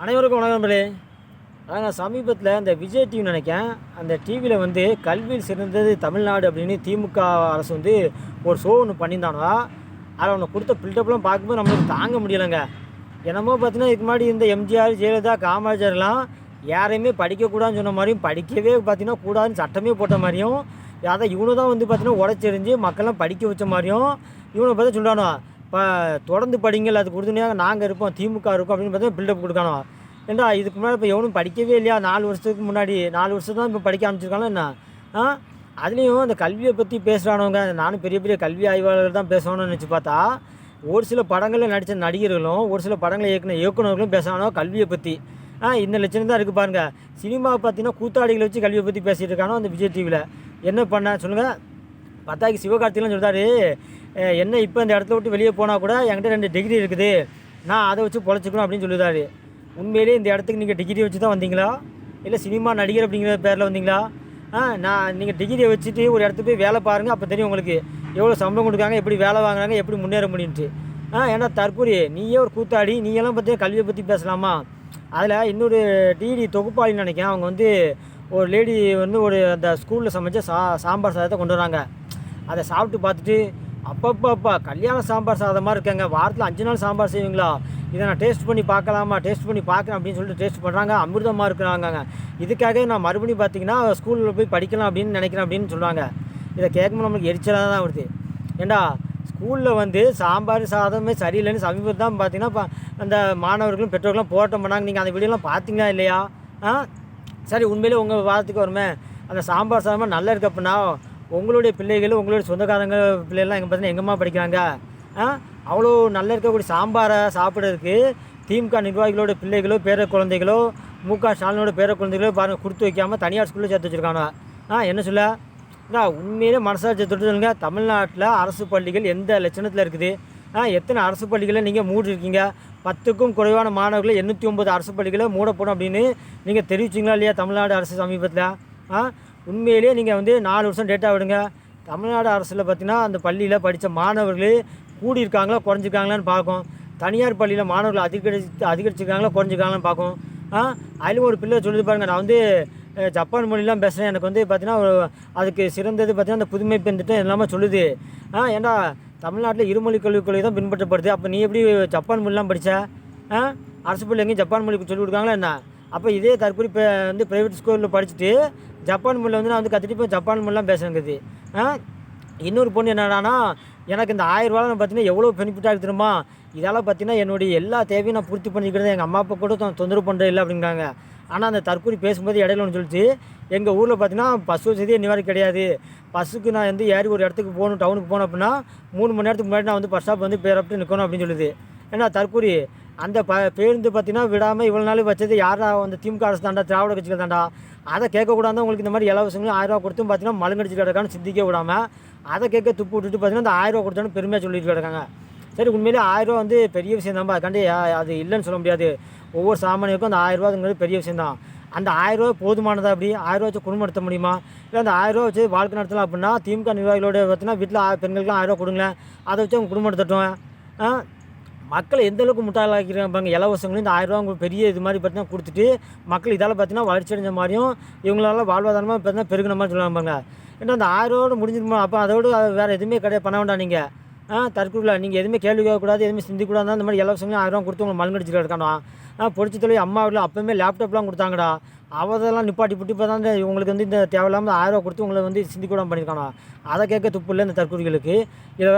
அனைவருக்கும் வணக்கம் நண்பர்களே. அதாங்க சமீபத்தில் இந்த விஜய் டிவி நினைக்கேன் அந்த டிவியில் வந்து கல்வியில் சிறந்தது தமிழ்நாடு அப்படின்னு திமுக அரசு வந்து ஒரு ஷோ ஒன்று பண்ணியிருந்தானோ அதில் ஒன்று கொடுத்த பில்டப்லாம் பார்க்கும்போது நம்மளுக்கு தாங்க முடியலைங்க. என்னமோ பார்த்தீங்கன்னா இதுக்கு முன்னாடி இந்த எம்ஜிஆர் ஜெயலலிதா காமராஜர்லாம் யாரையுமே படிக்கக்கூடாதுன்னு சொன்ன மாதிரியும் படிக்கவே பார்த்தீங்கன்னா கூடாதுன்னு சட்டமே போட்ட மாதிரியும் அதை இவனு தான் வந்து பார்த்தீங்கன்னா உடச்செறிஞ்சு மக்கள்லாம் படிக்க வச்ச மாதிரியும் இவனை பார்த்தா சொல்கிறானா இப்போ தொடர்ந்து படிங்கள் அதுக்கு உறுதுணையாக நாங்கள் இருப்போம் திமுக இருக்கோம் அப்படின்னு பார்த்தா பில்டப் கொடுக்கணும். ஏண்டா இதுக்கு முன்னாடி இப்போ எவனும் படிக்கவே இல்லையா? நாலு வருஷத்துக்கு முன்னாடி நாலு வருஷம் தான் இப்போ படிக்க ஆரம்பிச்சிருக்காங்க என்ன? ஆ? அதுலேயும் அந்த கல்வியை பற்றி பேசுகிறானவங்க நானும் பெரிய பெரிய கல்வி ஆய்வாளர்கள் தான் பேசணும்னு நினச்சி பார்த்தா ஒரு சில படங்களில் நடித்த நடிகர்களும் ஒரு சில படங்களை இயக்குன இயக்குநர்களும் பேசுகிறானோ கல்வியை பற்றி ஆ இந்த லட்சணம் தான் இருக்குது பாருங்கள் சினிமாவை பார்த்தீங்கன்னா கூத்தாடிகளை வச்சு கல்வியை பற்றி பேசிகிட்டு இருக்கானோ அந்த விஜய் டிவியில் என்ன பண்ண சொல்லுங்கள் பத்தாக்கி சிவகார்த்திகெலாம் சொல்கிறாரு என்ன இப்போ இந்த இடத்துல விட்டு வெளியே போனால் கூட என்கிட்ட ரெண்டு டிகிரி இருக்குது. நான் அதை வச்சு பொழைச்சிக்கணும் அப்படின்னு சொல்லுறாரு உண்மையிலேயே இந்த இடத்துக்கு நீங்கள் டிகிரி வச்சு தான் வந்தீங்களா? இல்லை சினிமா நடிகர் அப்படிங்கிற பேரில் வந்தீங்களா? ஆ நான் நீங்கள் டிகிரியை வச்சுட்டு ஒரு இடத்துக்கு போய் வேலை பாருங்கள் அப்போ தெரியும் உங்களுக்கு. எவ்வளோ சம்பளம் கொடுக்காங்க எப்படி வேலை வாங்குறாங்க எப்படி முன்னேற முடியும்ட்டு ஆ ஏன்னா தற்போது நீயே ஒரு கூத்தாடி நீயெல்லாம் பற்றி கல்வியை பற்றி பேசலாமா? அதில் இன்னொரு டிடி தொகுப்பாளின்னு நினைக்கிறேன். அவங்க வந்து ஒரு லேடி வந்து ஒரு அந்த ஸ்கூலில் சமைச்ச சா சாம்பார் சாதத்தை கொண்டு வராங்க. அதை சாப்பிட்டு பார்த்துட்டு அப்பப்பப்பா கல்யாண சாம்பார் சாதமாக இருக்காங்க. வாரத்தில் அஞ்சு நாள் சாம்பார் செய்வீங்களா? இதை நான் டேஸ்ட் பண்ணி பார்க்கலாமா? டேஸ்ட் பண்ணி பார்க்குறேன் அப்படின்னு சொல்லிட்டு டேஸ்ட் பண்ணுறாங்க அமிர்தமாக இருக்கிறாங்க இதுக்காக நான் மறுபடியும் பார்த்தீங்கன்னா ஸ்கூலில் போய் படிக்கலாம் அப்படின்னு நினைக்கிறேன் அப்படின்னு சொல்கிறாங்க இதை கேட்கும்போது நம்மளுக்கு எரிச்சலாக தான் வருது. ஏண்டா ஸ்கூலில் வந்து சாம்பார் சாதமே சரியில்லைன்னு சமீபத்தில் தான் பார்த்தீங்கன்னா அந்த மாணவர்களும் பெற்றோர்களும் போராட்டம் பண்ணாங்க. நீங்கள் அந்த வீடியோலாம் பார்த்தீங்களா இல்லையா? ஆ? சரி உண்மையிலே உங்கள் வாரத்துக்கு வருமே. அந்த சாம்பார் சாதமாக நல்லா இருக்கப்பண்ணா. உங்களுடைய பிள்ளைகள் உங்களுடைய சொந்தக்காரங்க பிள்ளைகள்லாம் எங்கே பார்த்தீங்கன்னா எங்கம்மா படிக்கிறாங்க? ஆ? அவ்வளோ நல்லா இருக்கக்கூடிய சாம்பாரை சாப்பிட்றதுக்கு திமுக நிர்வாகிகளோட பிள்ளைகளோ பேர குழந்தைகளோ மு க ஸ்டாலினோட பேர குழந்தைகளோ பாருங்கள் கொடுத்து வைக்காமல் தனியார் ஸ்கூலில் சேர்த்து வச்சுருக்காங்க. ஆ என்ன சொல்ல? அண்ணா, உண்மையிலே மனசாட்சி தொட்டு தமிழ்நாட்டில் அரசு பள்ளிகள் எந்த லட்சணத்தில் இருக்குது? ஆ எத்தனை அரசு பள்ளிகளை நீங்கள் மூடிருக்கீங்க? பத்துக்கும் குறைவான மாணவர்களை எண்ணூற்றி ஒம்பது அரசு பள்ளிகளை மூடப்படும் அப்படின்னு நீங்கள் தெரிவிச்சிங்களா இல்லையா தமிழ்நாடு அரசு சமீபத்தில்? ஆ உண்மையிலேயே நீங்கள் வந்து நாலு வருஷம் டேட்டா விடுங்க. தமிழ்நாடு அரசில் பார்த்தீங்கன்னா அந்த பள்ளியில் படித்த மாணவர்களே கூடியிருக்காங்களா குறைஞ்சிருக்காங்களான்னு பார்க்கும் தனியார் பள்ளியில் மாணவர்கள் அதிகரிச்சு அதிகரிச்சிருக்காங்களா குறைஞ்சிருக்காங்களான்னு பார்க்கும் ஆ அதிலும் ஒரு பிள்ளை சொல்லுது பாருங்க நான் வந்து ஜப்பான் மொழிலாம் பேசுகிறேன் எனக்கு வந்து பார்த்தீங்கன்னா ஒரு- அதுக்கு சிறந்தது பார்த்தீங்கன்னா அந்த புதுமை பெண் திட்டம் எல்லாமே சொல்லுது. ஆ ஏன்டா தமிழ்நாட்டில் இருமொழி கல்விக் கொள்கை தான் பின்பற்றப்படுது. அப்போ நீ எப்படி ஜப்பான் மொழிலாம் படித்த ஆ அரசு பள்ளி எங்கேயும் ஜப்பான் மொழி சொல்லி கொடுக்காங்களா என்ன? அப்போ இதே தற்கொலை இப்போ வந்து ப்ரைவேட் ஸ்கூலில் படிச்சுட்டு ஜப்பான் மொழியில் வந்து நான் வந்து கற்றுட்டு இப்போ ஜப்பான் மொழிலாம் பேசுறது ஆ? இன்னொரு பொண்ணு என்னடானா எனக்கு இந்த ஆயிரம் ரூபாய் பார்த்தீங்கன்னா எவ்வளோ பெனிஃபிட்டாக இருக்கு தெரியுமா? இதால் பார்த்தீங்கன்னா என்னுடைய எல்லா தேவையும் நான் பூர்த்தி பண்ணிக்கிறது எங்கள் அம்மா அப்பா கூட தொ- தொந்தரவு பண்ணுறது இல்லை அப்படிங்கிறாங்க. ஆனால் அந்த தற்கொலை பேசும்போது இடையில ஒன்று சொல்லிச்சு எங்கள் ஊரில் பார்த்தீங்கன்னா பஸ் வசதி இன்னி வரைக்கும் கிடையாது. பஸ்ஸுக்கு நான் வந்து ஏறி ஒரு இடத்துக்கு போகணும் டவுனுக்கு போகணும் அப்படின்னா மூணு மணி நேரத்துக்கு முன்னாடி நான் வந்து பஸ் ஸ்டாப் வந்து பேரப்பட்டு நிற்கணும் அப்படின்னு சொல்லுது. ஏன்னா தற்கொலை அந்த ப பேருந்து பார்த்தீங்கன்னா விடாமல் இவ்வளோ நாள் வச்சது யாரா அந்த திமுக அரசு தாண்டா திராவிட கட்சிகள் தாண்டா அதை கேட்கக்கூடாது உங்களுக்கு இந்த மாதிரி இலவசங்களும் ஆயிரம் ரூபா கொடுத்தும் பார்த்தீங்கன்னா மழுங்கடிச்சு கிடக்கான்னு சிந்திக்க விடாமல் அதை கேட்க துப்பு விட்டுட்டு பார்த்தீங்கன்னா அந்த ஆயிரம் ரூபா கொடுத்தோன்னு பெருமையாக சொல்லிட்டு கிடக்காங்க. சரி உண்மையிலே ஆயிரம் ரூபா வந்து பெரிய விஷயம் தான் அதுக்காண்டி அது இல்லைன்னு சொல்ல முடியாது. ஒவ்வொரு சாமானியருக்கும் அந்த ஆயிரரூபாங்கிறது பெரிய விஷயம் தான் அந்த ஆயிரம் ரூபா போதுமானதா அப்படி ஆயிரம் வச்சு குடும்பம் நடத்த முடியுமா? இல்லை அந்த ஆயிரம் வச்சு வாழ்க்கை நடத்தலாம் அப்படின்னா திமுக நிர்வாகிகளோட பார்த்தீங்கன்னா வீட்டில் பெண்களுக்கு ஆயிரம் கொடுங்களேன். அதை வச்சு அவங்க குடும்பம் நடத்தட்டும். மக்களை எந்த அளவுக்கு முட்டாளாக்கிறாங்க பாருங்க இலவசங்களும் இந்த ஆயிரரூவா உங்களுக்கு பெரிய இது மாதிரி பார்த்தீங்கன்னா கொடுத்துட்டு மக்கள் இதால் பார்த்தீங்கன்னா வளர்ச்சி அடைஞ்ச மாதிரியும் இவங்களால வாழ்வாதாரமாக பார்த்தீங்கன்னா பெருகின மாதிரி சொல்லுவாங்க பாருங்க. ஏன்னா அந்த ஆயிரம் முடிஞ்சிருமா? அப்போ அதோடு வேறு எதுவுமே கிடையாது. பண்ண வேண்டாம் நீங்கள் ஆ தற்கொலை நீங்கள் எதுவுமே கேள்வி கேட்கக்கூடாது எதுவுமே சிந்திக்கூடாது இந்த மாதிரி இலவசங்களும் ஆயிரரூவா கொடுத்து உங்களுக்கு மலங்கடிச்சு இருக்கானா? ஆ பொடிச்சு தொழில் அம்மா வீட்டில் அப்போயுமே லேப்டாப்லாம் கொடுத்தாங்கடா. அவதெல்லாம் நிப்பாட்டி புட்டி இப்போ தான் உங்களுக்கு வந்து இந்த தேவையில்லாமல் ஆயிரம் கொடுத்து உங்களை வந்து சிந்திக்கூடாமல் பண்ணியிருக்கானா? அதை கேட்க துப்பு இல்லை இந்த தற்கொலைகளுக்கு. இதில்